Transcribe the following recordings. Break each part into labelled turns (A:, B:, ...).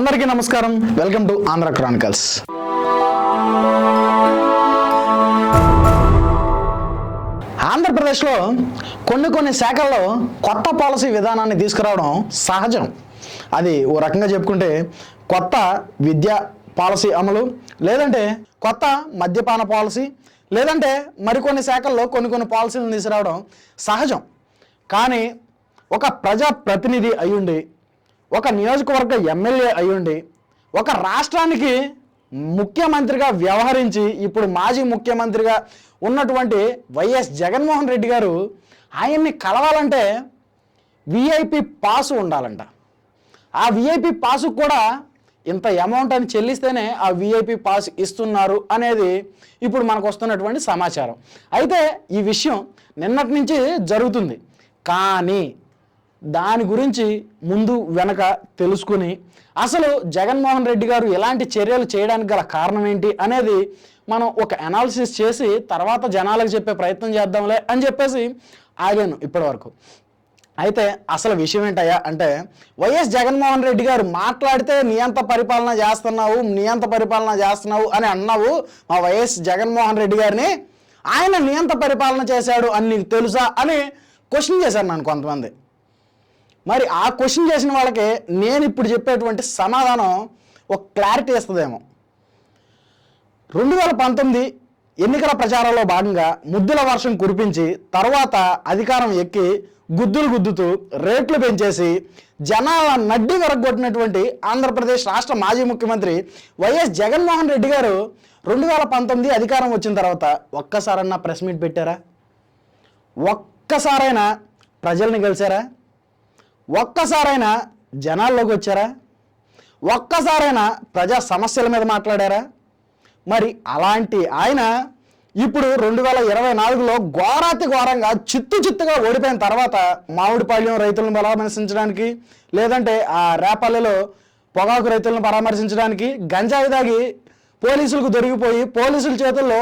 A: అందరికీ నమస్కారం. Welcome to Andhra Chronicles ఆంధ్రప్రదేశ్లో కొన్ని కొన్ని శాఖల్లో కొత్త పాలసీ విధానాన్ని తీసుకురావడం సహజం. అది ఓ రకంగా చెప్పుకుంటే కొత్త విద్యా పాలసీ అమలు లేదంటే కొత్త మద్యపాన పాలసీ లేదంటే మరికొన్ని శాఖల్లో కొన్ని కొన్ని పాలసీలను తీసుకురావడం సహజం. కానీ ఒక ప్రజా ప్రతినిధి అయ్యుండి ఒక నియోజకవర్గ ఎమ్మెల్యే అయ్యుండి ఒక రాష్ట్రానికి ముఖ్యమంత్రిగా వ్యవహరించి ఇప్పుడు మాజీ ముఖ్యమంత్రిగా ఉన్నటువంటి వైఎస్ జగన్మోహన్ రెడ్డి గారు ఆయన్ని కలవాలంటే విఐపి పాసు ఉండాలంట. ఆ విఐపి పాసు కూడా ఇంత అమౌంట్ అని చెల్లిస్తేనే ఆ విఐపి పాస్ ఇస్తున్నారు అనేది ఇప్పుడు మనకు వస్తున్నటువంటి సమాచారం. అయితే ఈ విషయం నిన్నటి నుంచి జరుగుతుంది. కానీ దాని గురించి ముందు వెనక తెలుసుకుని అసలు జగన్మోహన్ రెడ్డి గారు ఎలాంటి చర్యలు చేయడానికి గల కారణం ఏంటి అనేది మనం ఒక అనాలిసిస్ చేసి తర్వాత జనాలకు చెప్పే ప్రయత్నం చేద్దాంలే అని చెప్పేసి ఆగాను ఇప్పటివరకు. అయితే అసలు విషయం ఏంటయ్యా అంటే వైఎస్ జగన్మోహన్ రెడ్డి గారు మాట్లాడితే నియంత పరిపాలన చేస్తున్నావు నియంత పరిపాలన చేస్తున్నావు అని అన్నావు మా వైఎస్ జగన్మోహన్ రెడ్డి గారిని. ఆయన నియంత పరిపాలన చేశాడు అని నీకు తెలుసా అని క్వశ్చన్ చేశారు నన్ను కొంతమంది. మరి ఆ క్వశ్చన్ చేసిన వాళ్ళకి నేను ఇప్పుడు చెప్పేటువంటి సమాధానం ఒక క్లారిటీ ఇస్తుందేమో. రెండు వేల పంతొమ్మిది ఎన్నికల ప్రచారంలో భాగంగా ముద్దుల వర్షం కురిపించి తర్వాత అధికారం ఎక్కి గుద్దులు గుద్దుతూ రేట్లు పెంచేసి జనాల నడ్డి విరగొట్టినటువంటి ఆంధ్రప్రదేశ్ రాష్ట్ర మాజీ ముఖ్యమంత్రి వైఎస్ జగన్మోహన్ రెడ్డి గారు రెండు వేల పంతొమ్మిది అధికారం వచ్చిన తర్వాత ఒక్కసారన్నా ప్రెస్ మీట్ పెట్టారా? ఒక్కసారైనా ప్రజల్ని కలిసారా? ఒక్కసారైనా జనాల్లోకి వచ్చారా? ఒక్కసారైనా ప్రజా సమస్యల మీద మాట్లాడారా? మరి అలాంటి ఆయన ఇప్పుడు రెండు వేల ఇరవై నాలుగులో ఘోరాతి ఘోరంగా చిత్తు చిత్తుగా ఓడిపోయిన తర్వాత మామిడిపాళ్యం రైతులను పరామర్శించడానికి లేదంటే ఆ రేపల్లెలో పొగాకు రైతులను పరామర్శించడానికి గంజాయి దాగి పోలీసులకు దొరికిపోయి పోలీసుల చేతుల్లో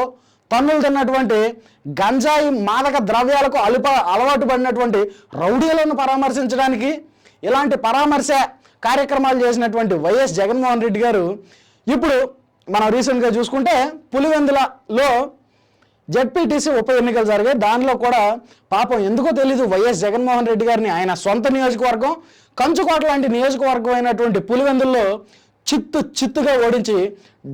A: తన్నులు తిన్నటువంటి గంజాయి మాదక ద్రవ్యాలకు అలుప అలవాటు పడినటువంటి రౌడీలను పరామర్శించడానికి ఇలాంటి పరామర్శ కార్యక్రమాలు చేసినటువంటి వైఎస్ జగన్మోహన్ రెడ్డి గారు ఇప్పుడు మనం రీసెంట్గా చూసుకుంటే పులివెందులలో జెడ్పీటీసీ ఉప ఎన్నికలు జరిగాయి. దానిలో కూడా పాపం ఎందుకో తెలీదు వైఎస్ జగన్మోహన్ రెడ్డి గారిని. ఆయన సొంత నియోజకవర్గం కంచుకోట లాంటి నియోజకవర్గం అయినటువంటి పులివెందుల్లో చిత్తు చిత్తుగా ఓడించి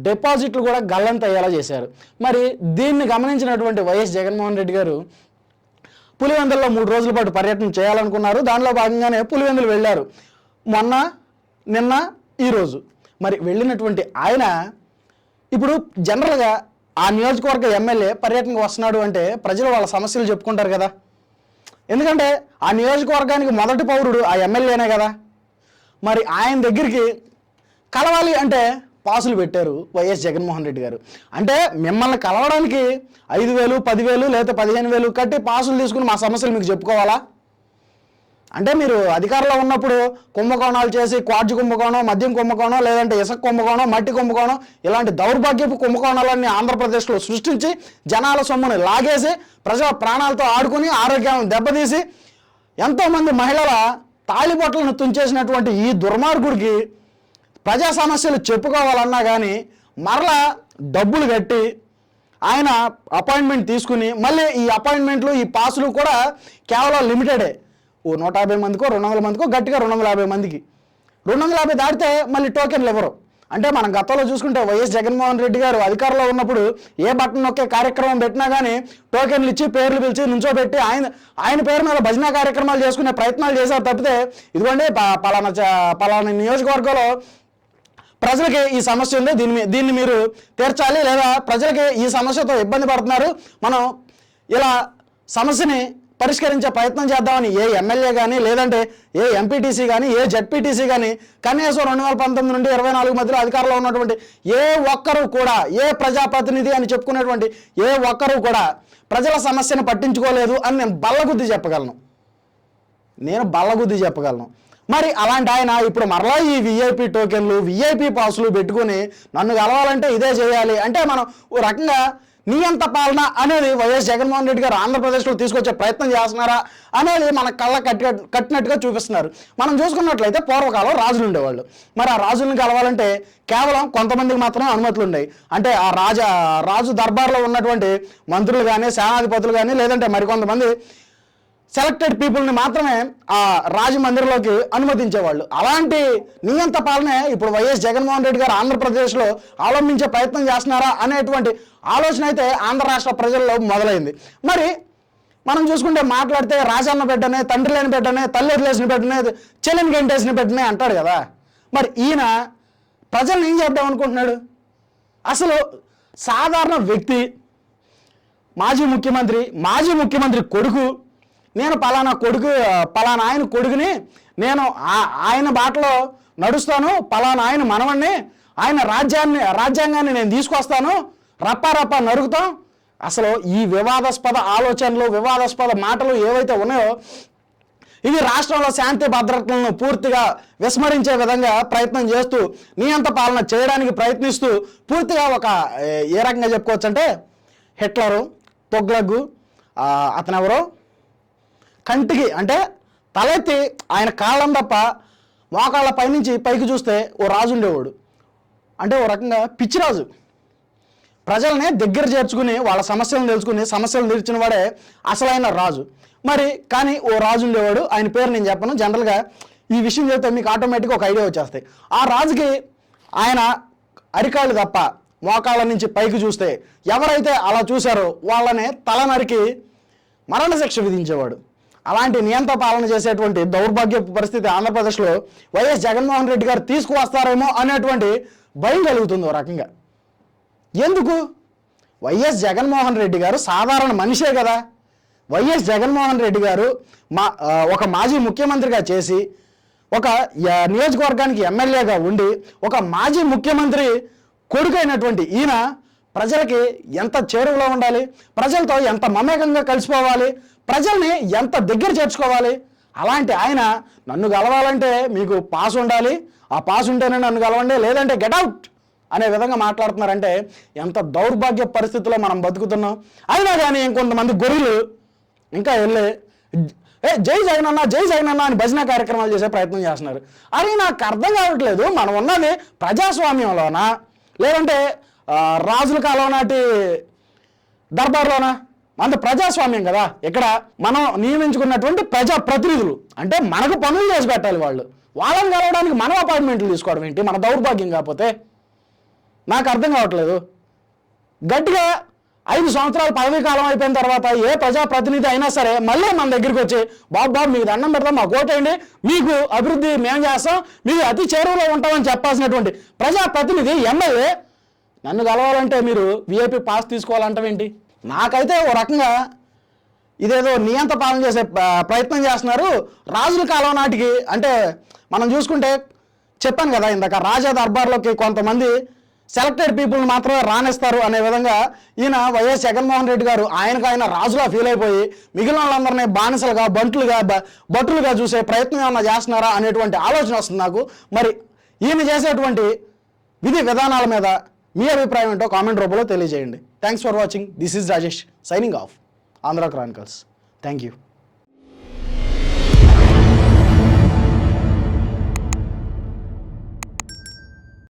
A: డిపాజిట్లు కూడా గల్లంత అయ్యేలా చేశారు. మరి దీన్ని గమనించినటువంటి వైఎస్ జగన్మోహన్ రెడ్డి గారు పులివెందుల్లో మూడు రోజుల పాటు పర్యటన చేయాలనుకున్నారు. దానిలో భాగంగానే పులివెందులు వెళ్ళారు. మొన్న నిన్న ఈరోజు మరి వెళ్ళినటువంటి ఆయన ఇప్పుడు జనరల్గా ఆ నియోజకవర్గ ఎమ్మెల్యే పర్యటనకు వస్తున్నాడు అంటే ప్రజలు వాళ్ళ సమస్యలు చెప్పుకుంటారు కదా. ఎందుకంటే ఆ నియోజకవర్గానికి మొదటి పౌరుడు ఆ ఎమ్మెల్యేనే కదా. మరి ఆయన దగ్గరికి కలవాలి అంటే పాసులు పెట్టారు వైఎస్ జగన్మోహన్ రెడ్డి గారు. అంటే మిమ్మల్ని కలవడానికి ఐదు వేలు పదివేలు లేదా పదిహేను వేలు కట్టి పాసులు తీసుకుని మా సమస్యలు మీకు చెప్పుకోవాలా? అంటే మీరు అధికారంలో ఉన్నప్పుడు కుంభకోణాలు చేసి క్వార్జ్ కుంభకోణం మద్యం కుంభకోణం లేదంటే ఇసుక కుంభకోణం మట్టి కుంభకోణం ఇలాంటి దౌర్భాగ్యపు కుంభకోణాలన్నీ ఆంధ్రప్రదేశ్లో సృష్టించి జనాల సొమ్ముని లాగేసి ప్రజల ప్రాణాలతో ఆడుకుని ఆరోగ్యాలను దెబ్బతీసి ఎంతోమంది మహిళల తాళిబొట్లను తుంచేసినటువంటి ఈ దుర్మార్గుడికి ప్రజా సమస్యలు చెప్పుకోవాలన్నా కానీ మరలా డబ్బులు కట్టి ఆయన అపాయింట్మెంట్ తీసుకుని మళ్ళీ ఈ అపాయింట్మెంట్లు ఈ పాసులు కూడా కేవలం లిమిటెడే. ఓ నూట యాభై మందికో రెండు వందల మందికో గట్టిగా రెండు వందల యాభై మందికి. రెండు వందల యాభై దాటితే మళ్ళీ టోకెన్లు ఇవ్వరు. అంటే మనం గతంలో చూసుకుంటే వైఎస్ జగన్మోహన్ రెడ్డి గారు అధికారంలో ఉన్నప్పుడు ఏ బటన్ నొక్కే కార్యక్రమం పెట్టినా కానీ టోకెన్లు ఇచ్చి పేర్లు పిలిచి నుంచోబెట్టి ఆయన ఆయన పేరు మీద భజన కార్యక్రమాలు చేసుకునే ప్రయత్నాలు చేశారు తప్పితే ఇదిగోండి పలానా పలానా నియోజకవర్గంలో ప్రజలకి ఈ సమస్య ఉంది. దీన్ని మీ- దీన్ని మీరు తీర్చాలి. లేదా ప్రజలకి ఈ సమస్యతో ఇబ్బంది పడుతున్నారు. మనం ఇలా సమస్యని పరిష్కరించే ప్రయత్నం చేద్దామని ఏ ఎమ్మెల్యే కానీ లేదంటే ఏ ఎంపీటీసీ కానీ ఏ జడ్పీటీసీ కానీ కనీసం రెండు వేల పంతొమ్మిది నుండి ఇరవై నాలుగు మధ్యలో అధికారంలో ఉన్నటువంటి ఏ ఒక్కరూ కూడా ఏ ప్రజాప్రతినిధి అని చెప్పుకునేటువంటి ఏ ఒక్కరూ కూడా ప్రజల సమస్యను పట్టించుకోలేదు అని నేను బల్లగుద్ది చెప్పగలను. నేను బల్లగుద్ది చెప్పగలను. మరి అలాంటి ఆయన ఇప్పుడు మరలా ఈ విఐపి టోకెన్లు విఐపి పాసులు పెట్టుకుని నన్ను కలవాలంటే ఇదే చేయాలి. అంటే మనం ఓ రకంగా నియంత పాలన అనేది వైఎస్ జగన్మోహన్ రెడ్డి గారు ఆంధ్రప్రదేశ్లో తీసుకొచ్చే ప్రయత్నం చేస్తున్నారా అనేది మన కళ్ళ కట్టి కట్టినట్టుగా చూపిస్తున్నారు. మనం చూసుకున్నట్లయితే పూర్వకాలం రాజులు ఉండేవాళ్ళు. మరి ఆ రాజులను కలవాలంటే కేవలం కొంతమందికి మాత్రమే అనుమతులు ఉన్నాయి అంటే ఆ రాజా రాజు దర్బార్లో ఉన్నటువంటి మంత్రులు కానీ సేనాధిపతులు కానీ లేదంటే మరికొంతమంది సెలెక్టెడ్ పీపుల్ని మాత్రమే ఆ రాజమందిర్లోకి అనుమతించేవాళ్ళు. అలాంటి నియంత పాలనే ఇప్పుడు వైఎస్ జగన్మోహన్ రెడ్డి గారు ఆంధ్రప్రదేశ్లో అవలంబించే ప్రయత్నం చేస్తున్నారా అనేటువంటి ఆలోచన అయితే ఆంధ్ర రాష్ట్ర ప్రజల్లో మొదలైంది. మరి మనం చూసుకుంటే మాట్లాడితే రాజన్న బిడ్డనే తండ్రి లేని బిడ్డనే తల్లి వదిలేసిన బిడ్డనే చెల్లిని గెంటేసిన బిడ్డనే అంటాడు కదా. మరి ఈయన ప్రజల్ని ఏం చేద్దాం అనుకుంటున్నాడు? అసలు సాధారణ వ్యక్తి మాజీ ముఖ్యమంత్రి మాజీ ముఖ్యమంత్రి కొడుకు నేను పలానా కొడుకు పలానా ఆయన కొడుకుని నేను ఆ- ఆయన బాటలో నడుస్తాను పలానా ఆయన మనవణ్ణి ఆయన రాజ్యాన్ని రాజ్యాంగాన్ని నేను తీసుకొస్తాను రప్ప రప్ప నరుగుతాం అసలు ఈ వివాదాస్పద ఆలోచనలు వివాదాస్పద మాటలు ఏవైతే ఉన్నాయో ఇవి రాష్ట్రంలో శాంతి భద్రతలను పూర్తిగా విస్మరించే విధంగా ప్రయత్నం చేస్తూ నియంత పాలన చేయడానికి ప్రయత్నిస్తూ పూర్తిగా ఒక ఏ, రకంగా చెప్పుకోవచ్చు అంటే హిట్లరు పొగ్లగ్గు అతనెవరో? కంటికి అంటే తలెత్తి ఆయన కాళ్ళం తప్ప మోకాళ్ళ పైనుంచి పైకి చూస్తే ఓ రాజు ఉండేవాడు. అంటే ఓ రకంగా పిచ్చిరాజు ప్రజల్ని దగ్గర చేర్చుకుని వాళ్ళ సమస్యలను తెలుసుకుని సమస్యలు తీర్చిన వాడే అసలైన రాజు. మరి కానీ ఓ రాజు ఉండేవాడు. ఆయన పేరు నేను చెప్పను. జనరల్గా ఈ విషయం చెప్తే మీకు ఆటోమేటిక్గా ఒక ఐడియా వచ్చేస్తాయి. ఆ రాజుకి ఆయన అరికాళ్ళు తప్ప మోకాళ్ళ నుంచి పైకి చూస్తే ఎవరైతే అలా చూశారో వాళ్ళనే తల నరికి మరణశిక్ష విధించేవాడు. అలాంటి నియంత పాలన చేసేటువంటి దౌర్భాగ్య పరిస్థితి ఆంధ్రప్రదేశ్లో వైఎస్ జగన్మోహన్ రెడ్డి గారు తీసుకువస్తారేమో అనేటువంటి భయం కలుగుతుంది ఓ రకంగా. ఎందుకు? వైఎస్ జగన్మోహన్ రెడ్డి గారు సాధారణ మనిషే కదా. వైఎస్ జగన్మోహన్ రెడ్డి గారు మా ఒక మాజీ ముఖ్యమంత్రిగా చేసి ఒక నియోజకవర్గానికి ఎమ్మెల్యేగా ఉండి ఒక మాజీ ముఖ్యమంత్రి కొడుకైనటువంటి ఈయన ప్రజలకి ఎంత చేరువలో ఉండాలి? ప్రజలతో ఎంత మమేకంగా కలిసిపోవాలి? ప్రజల్ని ఎంత దగ్గర చేర్చుకోవాలి? అలాంటి ఆయన నన్ను కలవాలంటే మీకు పాస్ ఉండాలి. ఆ పాస్ ఉంటేనే నన్ను కలవండి లేదంటే గెట్ అవుట్ అనే విధంగా మాట్లాడుతున్నారంటే ఎంత దౌర్భాగ్య పరిస్థితుల్లో మనం బతుకుతున్నాం. అయినా కానీ ఇంకొంతమంది గొర్రెలు ఇంకా వెళ్ళి ఏ జై జగన్ అన్న జై జగన్ అన్న అని భజన కార్యక్రమాలు చేసే ప్రయత్నం చేస్తున్నారు. అది నాకు అర్థం కావట్లేదు. మనం ఉన్నది ప్రజాస్వామ్యంలోనా? లేదంటే రాజుల కాలం నాటి దర్బార్లోనా? మన ప్రజాస్వామ్యం కదా. ఇక్కడ మనం నియమించుకున్నటువంటి ప్రజా ప్రతినిధులు. అంటే మనకు పనులు చేసి పెట్టాలి వాళ్ళు. వాళ్ళని కలవడానికి మనం అపాయింట్మెంట్లు తీసుకోవడం ఏంటి? మన దౌర్భాగ్యం కాకపోతే? నాకు అర్థం కావట్లేదు. గట్టిగా ఐదు సంవత్సరాల పదవీ కాలం అయిపోయిన తర్వాత ఏ ప్రజాప్రతినిధి అయినా సరే మళ్ళీ మన దగ్గరికి వచ్చి బాబు బాబు మీకు దండం పెడతాం మాకు ఓటేయండి మీకు అభివృద్ధి మేము చేస్తాం. మీకు అతి చేరువలో ఉంటామని చెప్పాల్సినటువంటి ప్రజాప్రతినిధి ఎమ్మెల్యే నన్ను కలవాలంటే మీరు విఐపి పాస్ తీసుకోవాలంటావేంటి? నాకైతే ఓ రకంగా ఇదేదో నియంత పాలన చేసే ప్రయత్నం చేస్తున్నారు. రాజుల కాలం నాటికి అంటే మనం చూసుకుంటే చెప్పాను కదా ఇందాక రాజా దర్బార్లోకి కొంతమంది సెలెక్టెడ్ పీపుల్ని మాత్రమే రాణిస్తారు అనే విధంగా ఈయన వైఎస్ జగన్మోహన్ రెడ్డి గారు ఆయనకు ఆయన రాజులా ఫీల్ అయిపోయి మిగిలిన వాళ్ళందరినీ బానిసలుగా బంట్లుగా బ- భటులుగా చూసే ప్రయత్నం ఏమన్నా చేస్తున్నారా అనేటువంటి ఆలోచన వస్తుంది నాకు. మరి ఈయన చేసేటువంటి విధి విధానాల మీద మీ అభిప్రాయం ఏంటో కామెంట్ రూపంలో తెలియజేయండి. Thanks for watching this is Rajesh signing off Andhra chronicles thank you